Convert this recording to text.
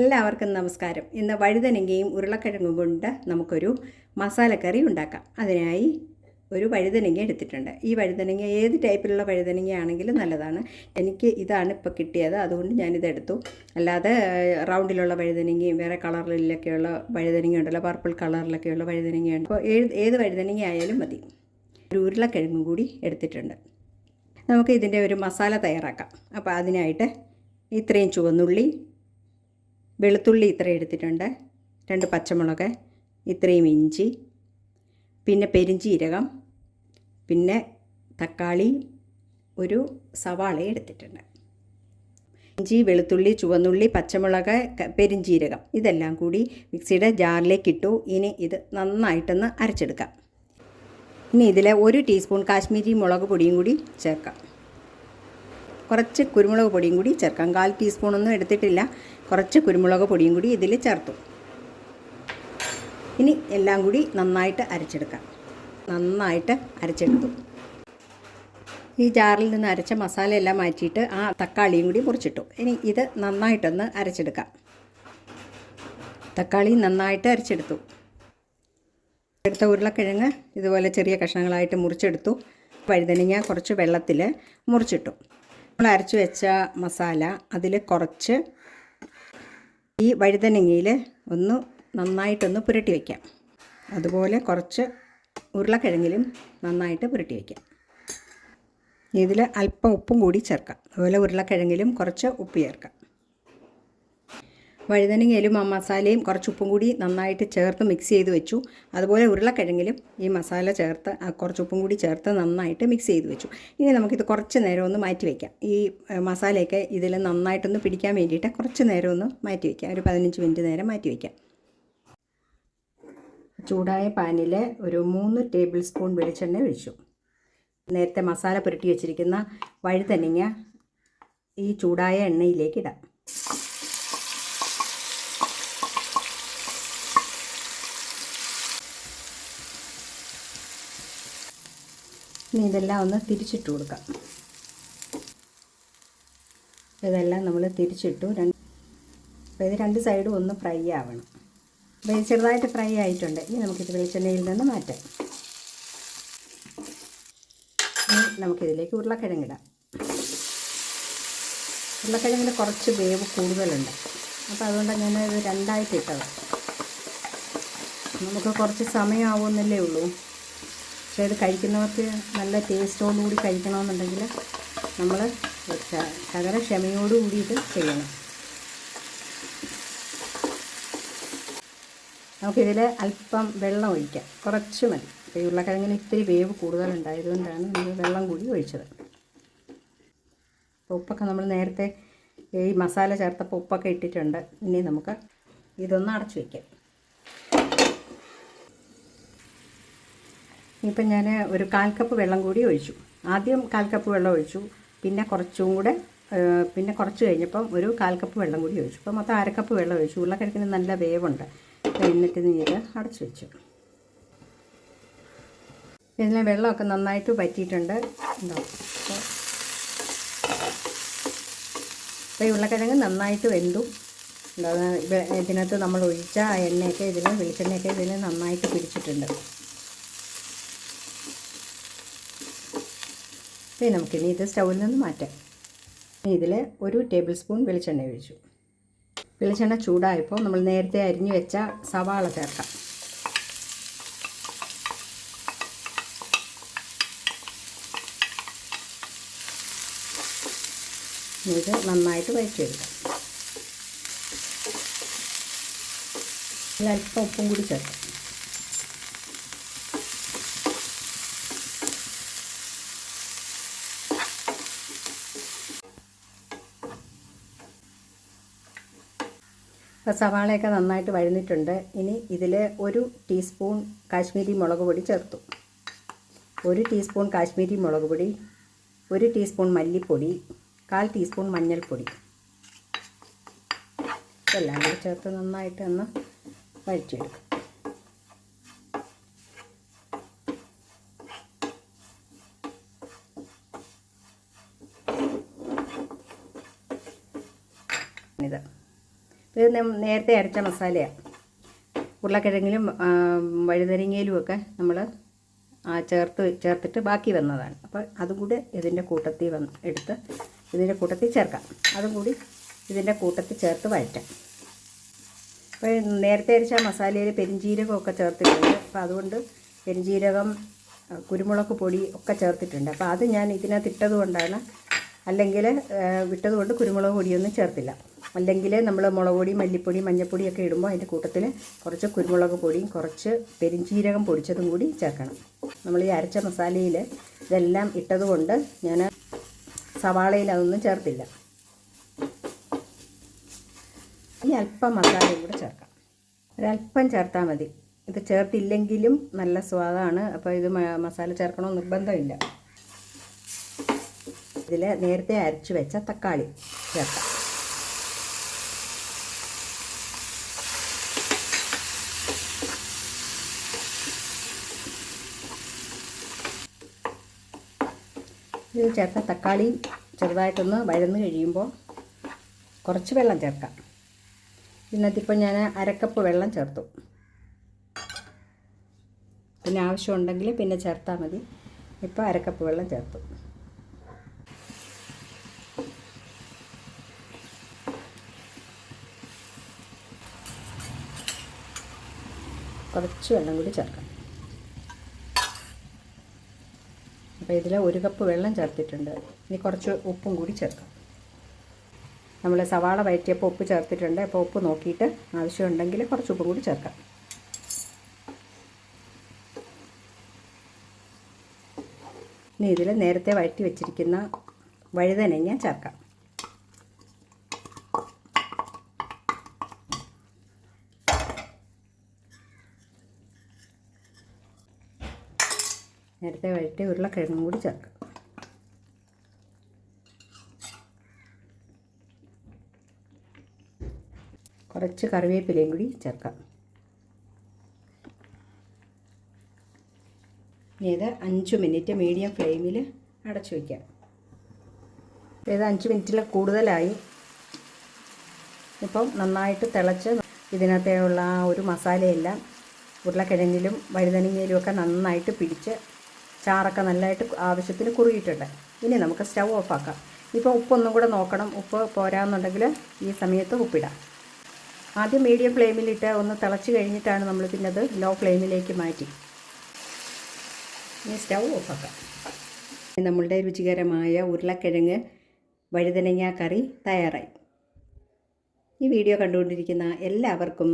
എല്ലാവർക്കും നമസ്കാരം. ഇന്ന് വഴുതനങ്ങയും ഉരുളക്കിഴങ്ങും കൊണ്ട് നമുക്കൊരു മസാലക്കറി ഉണ്ടാക്കാം. അതിനായി ഒരു വഴുതനങ്ങ എടുത്തിട്ടുണ്ട്. ഈ വഴുതനങ്ങ ഏത് ടൈപ്പിലുള്ള വഴുതനങ്ങയാണെങ്കിലും നല്ലതാണ്. എനിക്ക് ഇതാണ് ഇപ്പോൾ കിട്ടിയത്. അതുകൊണ്ട് ഞാനിതെടുത്തു അല്ലാതെ റൗണ്ടിലുള്ള വഴുതനങ്ങയും വേറെ കളറിലൊക്കെയുള്ള വഴുതനങ്ങ ഉണ്ടല്ലോ പർപ്പിൾ കളറിലൊക്കെയുള്ള വഴുതനങ്ങയുണ്ട്. അപ്പോൾ ഏത് ഏത് വഴുതനങ്ങ ആയാലും മതി. ഒരു ഉരുളക്കിഴങ്ങും കൂടി എടുത്തിട്ടുണ്ട്. നമുക്ക് ഇതിന്റെ ഒരു മസാല തയ്യാറാക്കാം. അപ്പോൾ അതിനായിട്ട് ഇത്രയും ചുവന്നുള്ളി വെളുത്തുള്ളി ഇത്ര എടുത്തിട്ടുണ്ട്. രണ്ട് പച്ചമുളക് ഇത്രയും ഇഞ്ചി പിന്നെ പെരിഞ്ചീരകം പിന്നെ തക്കാളി ഒരു സവാള എടുത്തിട്ടുണ്ട്. ഇഞ്ചി വെളുത്തുള്ളി ചുവന്നുള്ളി പച്ചമുളക് പെരിഞ്ചീരകം ഇതെല്ലാം കൂടി മിക്സിയുടെ ജാറിലേക്ക് ഇട്ടു. ഇനി ഇത് നന്നായിട്ടൊന്ന് അരച്ചെടുക്കാം. ഇനി ഇതിൽ ഒരു ടീസ്പൂൺ കാശ്മീരി മുളക് പൊടിയും കൂടി ചേർക്കാം. കുറച്ച് കുരുമുളക് പൊടിയും കൂടി ചേർക്കാം. കാൽ ടീസ്പൂണൊന്നും എടുത്തിട്ടില്ല. കുറച്ച് കുരുമുളക് പൊടിയും കൂടി ഇതിൽ ചേർത്തു. ഇനി എല്ലാം കൂടി നന്നായിട്ട് അരച്ചെടുക്കാം. നന്നായിട്ട് അരച്ചെടുത്തു. ഈ ജാറിൽ നിന്ന് അരച്ച മസാല എല്ലാം മാറ്റിയിട്ട് ആ തക്കാളിയും കൂടി മുറിച്ചിട്ടു. ഇനി ഇത് നന്നായിട്ടൊന്ന് അരച്ചെടുക്കാം. തക്കാളി നന്നായിട്ട് അരച്ചെടുത്തു. എടുത്ത ഉരുളക്കിഴങ്ങ് ഇതുപോലെ ചെറിയ കഷ്ണങ്ങളായിട്ട് മുറിച്ചെടുത്തു. വഴുതനങ്ങ കുറച്ച് വെള്ളത്തിൽ മുറിച്ചിട്ടു. നമ്മൾ അരച്ചു വെച്ച മസാല അതിൽ കുറച്ച് ഈ വഴുതനങ്ങയിൽ ഒന്ന് നന്നായിട്ടൊന്ന് പുരട്ടി വയ്ക്കാം. അതുപോലെ കുറച്ച് ഉരുളക്കിഴങ്ങിലും നന്നായിട്ട് പുരട്ടി വയ്ക്കാം. ഇതിൽ അല്പം ഉപ്പും കൂടി ചേർക്കാം. അതുപോലെ ഉരുളക്കിഴങ്ങിലും കുറച്ച് ഉപ്പ് ചേർക്കാം. വഴുതനങ്ങയിലും ആ മസാലയും കുറച്ച് ഉപ്പും കൂടി നന്നായിട്ട് ചേർത്ത് മിക്സ് ചെയ്ത് വെച്ചു. അതുപോലെ ഉരുളക്കിഴങ്ങിലും ഈ മസാല ചേർത്ത് കുറച്ച് ഉപ്പും കൂടി ചേർത്ത് നന്നായിട്ട് മിക്സ് ചെയ്ത് വെച്ചു. ഇനി നമുക്കിത് കുറച്ച് നേരം ഒന്ന് മാറ്റി വയ്ക്കാം ഈ മസാലയൊക്കെ ഇതിൽ നന്നായിട്ടൊന്ന് പിടിക്കാൻ വേണ്ടിയിട്ട് കുറച്ച് നേരം ഒന്ന് മാറ്റി വയ്ക്കാം ഒരു പതിനഞ്ച് മിനിറ്റ് നേരം മാറ്റി വയ്ക്കാം ചൂടായ പാനിൽ ഒരു മൂന്ന് ടേബിൾ സ്പൂൺ വെളിച്ചെണ്ണ ഒഴിച്ചു. നേരത്തെ മസാല പുരട്ടി വെച്ചിരിക്കുന്ന വഴുതനങ്ങ ഈ ചൂടായ എണ്ണയിലേക്ക് ഇടാം. ഇനി ഇതെല്ലാം ഒന്ന് തിരിച്ചിട്ട് കൊടുക്കാം. ഇതെല്ലാം നമ്മൾ തിരിച്ചിട്ടു. രണ്ട് അപ്പോൾ ഇത് രണ്ട് സൈഡും ഒന്ന് ഫ്രൈ ആവണം. അപ്പോൾ ഇത് ചെറുതായിട്ട് ഫ്രൈ ആയിട്ടുണ്ട്. ഇനി നമുക്കിത് വെളിച്ചെണ്ണയിൽ നിന്ന് മാറ്റാം. ഇനി നമുക്കിതിലേക്ക് ഉരുളക്കിഴങ്ങിടാം ഉരുളക്കിഴങ്ങിന് കുറച്ച് വേവ് കൂടുതലുണ്ട്. അപ്പോൾ അതുകൊണ്ടാണ് ഞാൻ ഇത് രണ്ടായിട്ട് ഇട്ടത് നമുക്ക് കുറച്ച് സമയമാവുമെന്നല്ലേ ഉള്ളൂ. പക്ഷേ ഇത് കഴിക്കുന്നവർക്ക് നല്ല ടേസ്റ്റോടുകൂടി കഴിക്കണമെന്നുണ്ടെങ്കിൽ നമ്മൾ തകര ശകല ക്ഷമയോടുകൂടി ഇത് ചെയ്യണം. നമുക്കിതിൽ അല്പം വെള്ളം ഒഴിക്കാം. കുറച്ച് മതി. ഈ ഉരുളക്കിഴങ്ങിന് ഇത്തിരി വേവ് കൂടുതലുണ്ടായതുകൊണ്ടാണ് നമ്മൾ വെള്ളം കൂടി ഒഴിച്ചത്. അപ്പോൾ ഉപ്പൊക്കെ നമ്മൾ നേരത്തെ ഈ മസാല ചേർത്തപ്പോൾ ഉപ്പൊക്കെ ഇട്ടിട്ടുണ്ട്. ഇനി നമുക്ക് ഇതൊന്ന് അടച്ചു വയ്ക്കാം. ഇപ്പം ഞാൻ ഒരു കാൽ കപ്പ് വെള്ളം കൂടി ഒഴിച്ചു. ആദ്യം കാൽ കപ്പ് വെള്ളം ഒഴിച്ചു. പിന്നെ കുറച്ചും കൂടെ പിന്നെ കുറച്ച് കഴിഞ്ഞപ്പം ഒരു കാൽ കപ്പ് വെള്ളം കൂടി ഒഴിച്ചു. അപ്പം മൊത്തം അരക്കപ്പ് വെള്ളം ഒഴിച്ചു. ഉരുളക്കിഴക്കിന് നല്ല വേവുണ്ട്. അപ്പോൾ എന്നിട്ട് നീര് അടച്ചു വെച്ചു. ഇതിലെ വെള്ളമൊക്കെ നന്നായിട്ട് പറ്റിയിട്ടുണ്ട് ഉണ്ടോ അപ്പോൾ അപ്പോൾ ഈ ഉരുളക്കിഴങ്ങ് നന്നായിട്ട് വെന്തു. ഇതിനകത്ത് നമ്മൾ ഒഴിച്ച എണ്ണയൊക്കെ ഇതിൽ വെളിച്ചെണ്ണയൊക്കെ ഇതിൽ നന്നായിട്ട് പിടിച്ചിട്ടുണ്ട്. ഇനി നമുക്കിനി ഇത് സ്റ്റൗവിൽ നിന്ന് മാറ്റാം. ഇനി ഇതിൽ ഒരു ടേബിൾ സ്പൂൺ വെളിച്ചെണ്ണ ഒഴിച്ചു. വെളിച്ചെണ്ണ ചൂടായപ്പോൾ നമ്മൾ നേരത്തെ അരിഞ്ഞു വെച്ച സവാള ചേർക്കാം. ഇത് നന്നായിട്ട് വഴറ്റിയെടുക്കാം. അല്പം ഉപ്പും കൂടി ചേർക്കാം. അപ്പോൾ സവാളയൊക്കെ നന്നായിട്ട് വഴന്നിട്ടുണ്ട്. ഇനി ഇതിൽ ഒരു ടീസ്പൂൺ കാശ്മീരി മുളക് പൊടി ചേർത്തു. ഒരു ടീസ്പൂൺ കാശ്മീരി മുളക് പൊടി ഒരു ടീസ്പൂൺ മല്ലിപ്പൊടി കാൽ ടീസ്പൂൺ മഞ്ഞൾപ്പൊടി. എല്ലാം കൂടി ചേർത്ത് നന്നായിട്ട് ഒന്ന് വഴറ്റിയെടുക്കും. ഇത് നേരത്തെ അരച്ച മസാലയാണ് ഉരുളക്കിഴങ്ങിലും വഴുതനങ്ങയിലും ഒക്കെ നമ്മൾ ചേർത്ത് ചേർത്തിട്ട് ബാക്കി വന്നതാണ്. അപ്പോൾ അതും കൂടി ഇതിന്റെ കൂട്ടത്തിൽ വന്ന് എടുത്ത് ഇതിന്റെ കൂട്ടത്തിൽ ചേർക്കാം. അതും കൂടി ഇതിന്റെ കൂട്ടത്തിൽ ചേർത്ത് വഴറ്റാം. അപ്പോൾ നേരത്തെ അരച്ച മസാലയിൽ പെരിഞ്ജീരകമൊക്കെ ചേർത്തിട്ടുണ്ട്. അപ്പോൾ അതുകൊണ്ട് പെരിഞ്ജീരകം കുരുമുളക് പൊടി ഒക്കെ ചേർത്തിട്ടുണ്ട്. അപ്പോൾ അത് ഞാൻ ഇതിനകത്ത് ഇട്ടത് കൊണ്ടാണ് അല്ലെങ്കിൽ വിട്ടതുകൊണ്ട് കുരുമുളക് പൊടിയൊന്നും ചേർത്തില്ല. അല്ലെങ്കിൽ നമ്മൾ മുളക് പൊടി മല്ലിപ്പൊടി മഞ്ഞൾപ്പൊടിയൊക്കെ ഇടുമ്പോൾ അതിന്റെ കൂട്ടത്തിൽ കുറച്ച് കുരുമുളക് പൊടിയും കുറച്ച് പെരിഞ്ചീരകം പൊടിച്ചതും കൂടി ചേർക്കണം. നമ്മൾ ഈ അരച്ച മസാലയിൽ ഇതെല്ലാം ഇട്ടതുകൊണ്ട് ഞാൻ സവാളയിൽ അതൊന്നും ചേർത്തില്ല. ഈ അല്പം മസാലയും കൂടെ ചേർക്കാം. ഒരല്പം ചേർത്താൽ മതി. ഇത് ചേർത്തില്ലെങ്കിലും നല്ല സ്വാദാണ്. അപ്പോൾ ഇത് മസാല ചേർക്കണമെന്ന് നിർബന്ധമില്ല. ഇതിൽ നേരത്തെ അരച്ച് വെച്ച തക്കാളി ചേർക്കാം. ഇത് ചേർത്ത തക്കാളി ചെറുതായിട്ടൊന്ന് വഴന്ന് കഴിയുമ്പോൾ കുറച്ച് വെള്ളം ചേർക്കാം. ഇന്നത്തിപ്പോൾ ഞാൻ അരക്കപ്പ് വെള്ളം ചേർത്തു. പിന്നെ ആവശ്യമുണ്ടെങ്കിൽ പിന്നെ ചേർത്താൽ മതി. ഇപ്പോൾ അരക്കപ്പ് വെള്ളം ചേർത്തു. കുറച്ച് വെള്ളം കൂടി ചേർക്കാം. അപ്പോൾ ഇതിൽ ഒരു കപ്പ് വെള്ളം ചേർത്തിട്ടുണ്ട്. ഇനി കുറച്ച് ഉപ്പും കൂടി ചേർക്കാം. നമ്മൾ സവാള വയറ്റിയപ്പോൾ ഉപ്പ് ചേർത്തിട്ടുണ്ട്. അപ്പോൾ ഉപ്പ് നോക്കിയിട്ട് ആവശ്യമുണ്ടെങ്കിൽ കുറച്ച് ഉപ്പ് കൂടി ചേർക്കാം. ഇനി ഇതിൽ നേരത്തെ വഴറ്റി വെച്ചിരിക്കുന്ന വഴുതനങ്ങ ചേർക്കാം. നേരത്തെ വഴറ്റി ഉരുളക്കിഴങ്ങും കൂടി ചേർക്കാം. കുറച്ച് കറിവേപ്പിലയും കൂടി ചേർക്കാം. ഇനി ഇത് അഞ്ച് മിനിറ്റ് മീഡിയം ഫ്ലെയിമിൽ അടച്ചു വയ്ക്കാം. ഇത് അഞ്ച് മിനിറ്റിൽ കൂടുതലായി. ഇപ്പം നന്നായിട്ട് തിളച്ച് ഇതിനകത്തുള്ള ആ ഒരു മസാലയെല്ലാം ഉരുളക്കിഴങ്ങിലും വഴുതനങ്ങയിലും ഒക്കെ നന്നായിട്ട് പിടിച്ച് ചാറൊക്കെ നല്ലതായിട്ട് ആവശ്യത്തിന് കുറുകിയിട്ടുണ്ട്. ഇനി നമുക്ക് സ്റ്റൗ ഓഫാക്കാം. ഇപ്പോൾ ഉപ്പൊന്നും കൂടെ നോക്കണം. ഉപ്പ് പോരാന്നുണ്ടെങ്കിൽ ഈ സമയത്ത് ഉപ്പിടാം. ആദ്യം മീഡിയം ഫ്ലെയിമിലിട്ട് ഒന്ന് തിളച്ച് കഴിഞ്ഞിട്ടാണ് നമ്മൾ പിന്നെ അത് ലോ ഫ്ലെയിമിലേക്ക് മാറ്റി. ഇനി സ്റ്റൗ ഓഫാക്കാം. നമ്മളുടെ രുചികരമായ ഉരുളക്കിഴങ്ങ് വഴുതനങ്ങ കറി തയ്യാറായി. ഈ വീഡിയോ കണ്ടുകൊണ്ടിരിക്കുന്ന എല്ലാവർക്കും